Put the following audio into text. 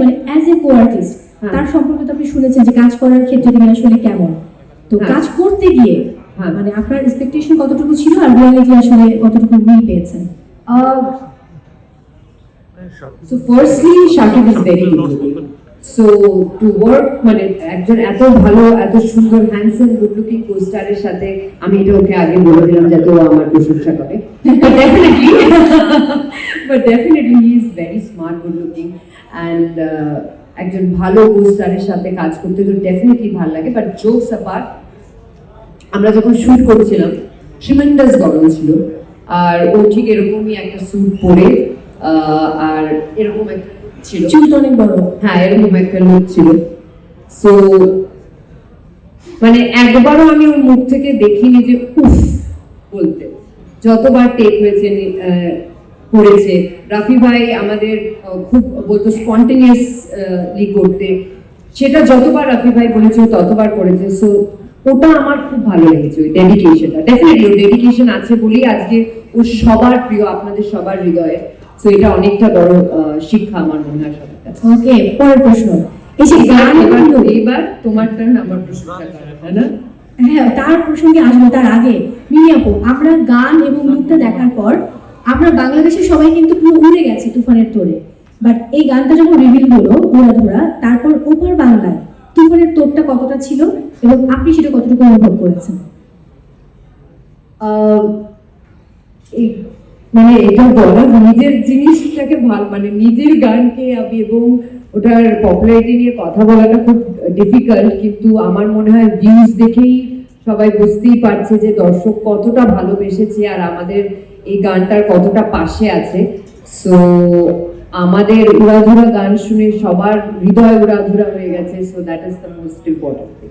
মানে as a co artist. তার সম্পর্কে তো আপনি শুনেছেন যে কাজ করার ক্ষেত্রে তিনি আসলে কেমন তো হ্যাঁ। কাজ করতে গিয়ে হ্যাঁ। মানে আপনার এক্সপেকটেশন কতটুকু ছিল আর রিয়ালিটি আসলে কতটুকু মিল পেয়েছেন so firstly, Shakib is very good looking. So to মানে একজন এত ভালো এত সুন্দর হ্যান্ডসাম গুড লুকিং পোস্টারের সাথে আমি এটা ওকে আগে বলে দিলাম যাতে ও আমার প্রশংসা করে definitely but definitely he is very smart good looking and uh, একজন ভালো পোস্টারের সাথে কাজ করতে তো ডেফিনেটলি ভালো লাগে বাট জোকস অ্যাপার্ট আমরা যখন শুট করছিলাম ট্রিমেন্ডাস গরম ছিল। আর ও ঠিক এরকমই একটা স্যুট পরে আর এরকম একটা ছিল। চুল তো অনেক বড়। হ্যাঁ এরকম একটা লুক ছিল। সো মানে একবারও আমি ওর মুখ থেকে দেখিনি যে উফ বলতে। যতবার টেক হয়েছে করেছে। রাফি ভাই আমাদের খুব বলতো স্পন্টেনিয়াসলি করতে। সেটা যতবার রাফি ভাই বলেছে ততবার করেছে। সো ওটা আমার খুব ভালো লেগেছে ওই ডেডিকেশনটা ডেফিনেটলি ওর ডেডিকেশন আছে বলেই আজকে ও সবার প্রিয় আপনাদের সবার হৃদয়ে। সো এটা অনেকটা বড় শিক্ষা আমার মনে হয় সবার কাছে। ওকে পরের প্রশ্ন। এই যে গান এবার এবার তোমার টার্ন আমার প্রশ্নটা করা, না? হ্যাঁ তার প্রসঙ্গে আসব তার আগে। মিনি আপু আমরা গান এবং লুকটা দেখার পর আমরা বাংলাদেশের সবাই কিন্তু পুরো উড়ে গেছে তুফানের তোরে। বাট এই গানটা যখন রিভিল হলো ঘোরা ধরা, তারপর ওপার বাংলায় তুফানের তোরটা কতটা ছিল এবং আপনি সেটা কতটুকু অনুভব করেছেন? মানে এটা বলা, নিজের জিনিসটাকে ভালো মানে নিজের গানকে আমি এবং ওটার পপুলারিটি নিয়ে কথা বলাটা খুব ডিফিকাল্ট কিন্তু আমার মনে হয় ভিউজ দেখেই সবাই বুঝতেই পারছে যে দর্শক কতটা ভালোবেসেছে আর আমাদের এই গানটার কতটা পাশে আছে। সো আমাদের উড়াধুরা গান শুনে সবার হৃদয় উড়াধুরা হয়ে গেছে so that is the most important thing